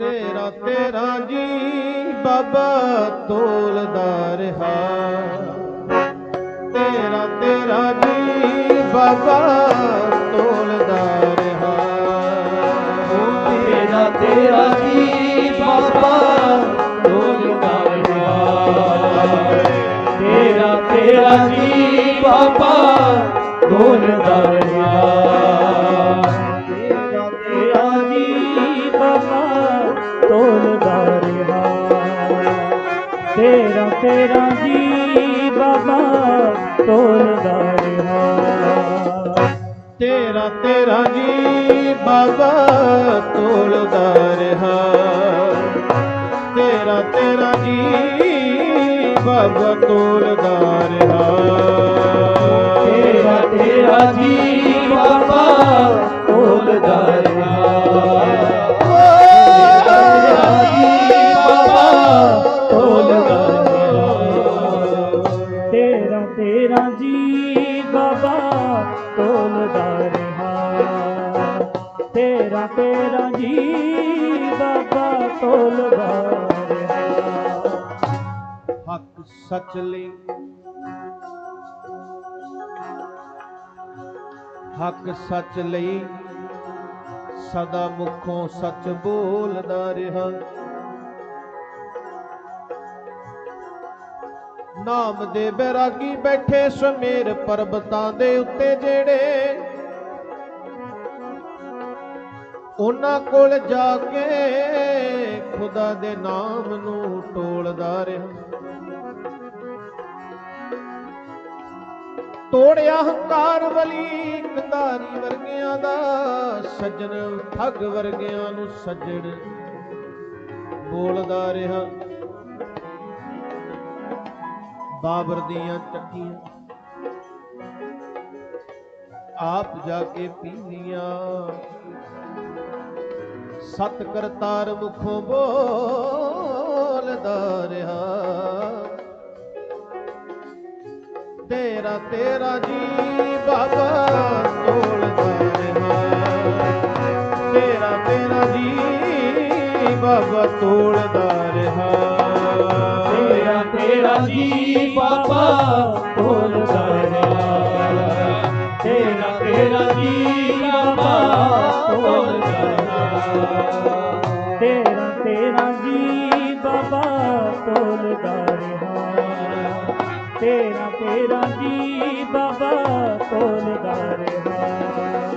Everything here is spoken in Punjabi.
ਤੇਰਾ ਤੇਰਾ ਜੀ ਬਾਬਾ ਤੋਲਦਾ ਰਿਹਾ ਤੇਰਾ ਤੇਰਾ ਜੀ ਬਾਬਾ ਤੋਲਦਾ ਰਿਹਾ ਤੇਰਾ ਤੇਰਾ ਜੀ ਬਾਬਾ ਢੋਲਦਾ ਰਿਹਾ ਤੇਰਾ ਤੇਰਾ ਜੀ ਬਾਬਾ ਢੋਲਦਾ ਰਿਹਾ ਢੋਲਦਾ ਰਿਹਾ ਤੇਰਾ ਤੇਰਾ ਜੀ ਬਾਬਾ ਢੋਲਦਾ ਰਿਹਾ ਤੇਰਾ ਤੇਰਾ ਜੀ ਬਾਬਾ ਤੋਲਦਾ ਰਿਹਾ ਤੇਰਾ ਤੇਰਾ ਜੀ ਬਾਬਾ ਤੋਲਦਾ ਰਿਹਾ ਤੇਰਾ ਤੇਰਾ ਜੀ ਤੇਰਾ ਤੇਰਾ ਜੀ ਬਾਬਾ ਢੋਲਦਾ ਰਿਹਾ? ਤੇਰਾ ਤੇਰਾ ਜੀ ਬਾਬਾ ਢੋਲਦਾ ਰਿਹਾ? ਹੱਕ ਸੱਚ ਲਈ। ਹੱਕ ਸੱਚ ਲਈ। ਸਦਾ ਮੁਖੋਂ ਸੱਚ ਬੋਲਦਾ ਰਿਹਾ। ਨਾਮ ਦੇ ਬੈਰਾਗੀ ਬੈਠੇ ਸਮੇਰ ਪਰਬਤਾਂ ਦੇ ਉੱਤੇ ਜਿਹੜੇ ਉਹਨਾਂ ਕੋਲ ਜਾ ਕੇ ਖੁਦਾ ਦੇ ਨਾਮ ਨੂੰ ਟੋਲਦਾ ਰਿਹਾ। ਤੋੜਿਆ ਹੰਕਾਰ ਵਲੀ ਕੰਧਾਰੀ ਵਰਗਿਆਂ ਦਾ, ਸੱਜਣ ਠੱਗ ਵਰਗਿਆਂ ਨੂੰ ਸੱਜਣ ਬੋਲਦਾ ਰਿਹਾ। ਬਾਬਰ ਦੀਆਂ ਚੱਕੀਆਂ। ਆਪ ਜਾ ਕੇ ਪੀਂਦੀਆਂ। ਸਤ ਕਰਤਾਰ ਮੁਖੋਂ ਬੋਲਦਾ ਰਿਹਾ। ਤੇਰਾ ਤੇਰਾ ਜੀ ਬਾਬਾ ਤੋਲਦਾ ਰਿਹਾ। ਤੇਰਾ ਤੇਰਾ ਜੀ ਬਾਬਾ ਤੋਲਦਾ ਰਿਹਾ। ਤੇਰਾ ਤੇਰਾ ਜੀ ਬਾਬਾ ਢੋਲਦਾ ਤੇਰਾ ਤੇਰਾ ਜੀ ਬਾਬਾ ਢੋਲਦਾ ਰਿਹਾ ਤੇਰਾ ਤੇਰਾ ਜੀ ਬਾਬਾ ਢੋਲਦਾ ਰਿਹਾ ਤੇਰਾ ਤੇਰਾ ਜੀ ਬਾਬਾ ਢੋਲਦਾ ਰਿਹਾ